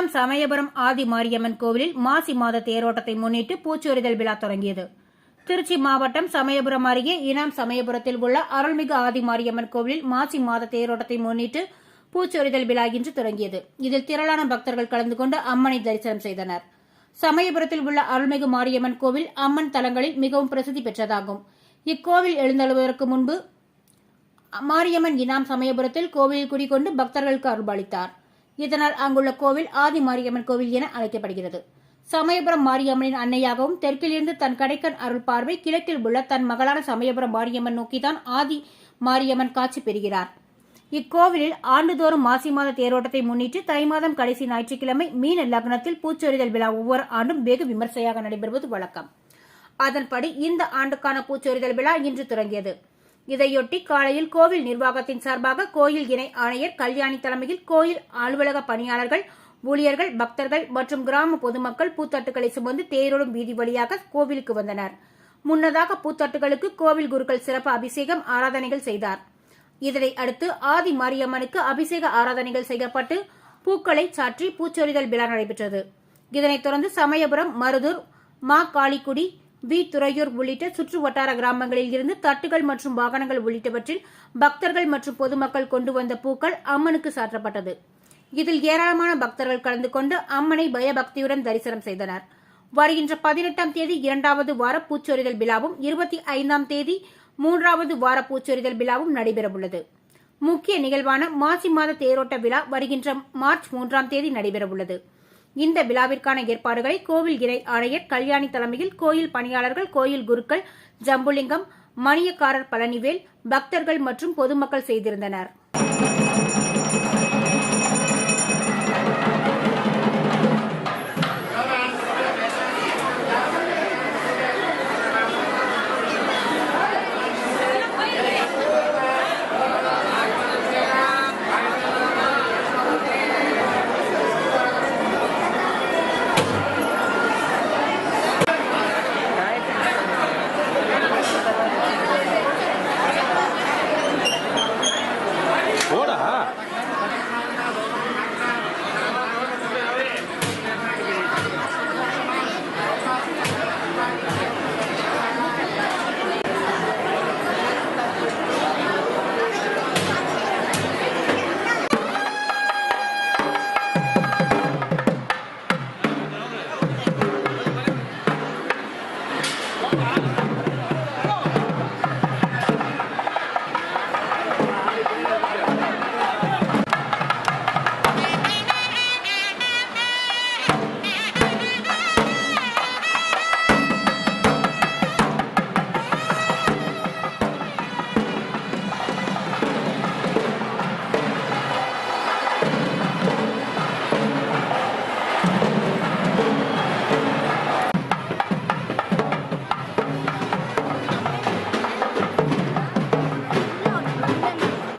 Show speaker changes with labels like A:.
A: ஏனாம் சமயபுரம் ஆதி மாரியம்மன் கோவிலில் மாசி மாத தேரோட்டத்தை முன்னிட்டு பூச்சொரிதல் விழா தொடங்கியது. திருச்சி மாவட்டம் சமயபுரம் அருகே இனாம் சமயபுரத்தில் உள்ள அருள்மிகு ஆதி மாரியம்மன் கோவிலில் மாசி மாத தேரோட்டத்தை முன்னிட்டு பூச்சொரிதல் விழா இன்று தொடங்கியது. இதில் திரளான பக்தர்கள் கலந்து கொண்டு அம்மனை தரிசனம் செய்தனர். சமயபுரத்தில் உள்ள அருள்மிகு மாரியம்மன் கோவில் அம்மன் தலங்களில் மிகவும் பிரசித்தி பெற்றதாகும். இக்கோவில் எழுந்தழுவதற்கு முன்பு மாரியம்மன் இனாம் சமயபுரத்தில் கோவிலில் குடிகொண்டு பக்தர்களுக்கு அருள்பாலித்தார். இதனால் அங்குள்ள கோவில் ஆதி மாரியம்மன் கோவில் என அழைக்கப்படுகிறது. சமயபுரம் மாரியம்மனின் அன்னையாகவும் தெற்கிலிருந்து தன் கடைக்கண் அருள் பார்வை கிழக்கில் உள்ள தன் மகளான சமயபுரம் மாரியம்மன் நோக்கிதான் ஆதி மாரியம்மன் காட்சி பெறுகிறார். இக்கோவிலில் ஆண்டுதோறும் மாசி மாத தேரோட்டத்தை முன்னிட்டு தை மாதம் கடைசி ஞாயிற்றுக்கிழமை மீன லக்னத்தில் பூச்சொரிதல் விழா ஒவ்வொரு ஆண்டும் வெகு விமர்சையாக நடைபெறுவது வழக்கம். அதன்படி இந்த ஆண்டுக்கான பூச்சொரிதல் விழா இன்று தொடங்கியது. இதையொட்டி காலையில் கோவில் நிர்வாகத்தின் சார்பாக கோயில் இணை ஆணையர் கல்யாணி தலைமையில் கோயில் அலுவலக பணியாளர்கள் ஊழியர்கள் பக்தர்கள் மற்றும் கிராம பொதுமக்கள் பூத்தட்டுகளை சுமந்து தேரோடும் வீதி வழியாக கோவிலுக்கு வந்தனர். முன்னதாக பூத்தட்டுகளுக்கு கோவில் குருக்கள் சிறப்பு அபிஷேகம் ஆராதனைகள் செய்தார். இதனை அடுத்து ஆதி மாரியம்மனுக்கு அபிஷேக ஆராதனைகள் செய்யப்பட்டு பூக்களை சாற்றி பூச்சொரிதல் விழா நடைபெற்றது. இதனைத் தொடர்ந்து சமயபுரம் மருதூர் மா காளிக்குடி வி. துறையூர் உள்ளிட்ட சுற்று வட்டார கிராமங்களில் இருந்து தட்டுகள் மற்றும் வாகனங்கள் உள்ளிட்டவற்றில் பக்தர்கள் மற்றும் பொதுமக்கள் கொண்டு வந்த பூக்கள் அம்மனுக்கு சாற்றப்பட்டது. இதில் ஏராளமான பக்தர்கள் கலந்து கொண்டு அம்மனை பயபக்தியுடன் தரிசனம் செய்தனர். வருகின்ற பதினெட்டாம் தேதி இரண்டாவது வார பூச்சொரிதல் விழாவும் இருபத்தி ஐந்தாம் தேதி மூன்றாவது வார பூச்சொரிதல் விழாவும் நடைபெறவுள்ளது. முக்கிய நிகழ்வான மாசி மாத தேரோட்ட விழா வருகின்ற மார்ச் மூன்றாம் தேதி நடைபெறவுள்ளது. இந்த விழாவிற்கான ஏற்பாடுகளை கோவில் இறை ஆணையர் கல்யாணி தலைமையில் கோயில் பணியாளர்கள் கோயில் குருக்கள் ஜம்புலிங்கம் மணியக்காரர் பழனிவேல் பக்தர்கள் மற்றும் பொதுமக்கள் செய்திருந்தனர்.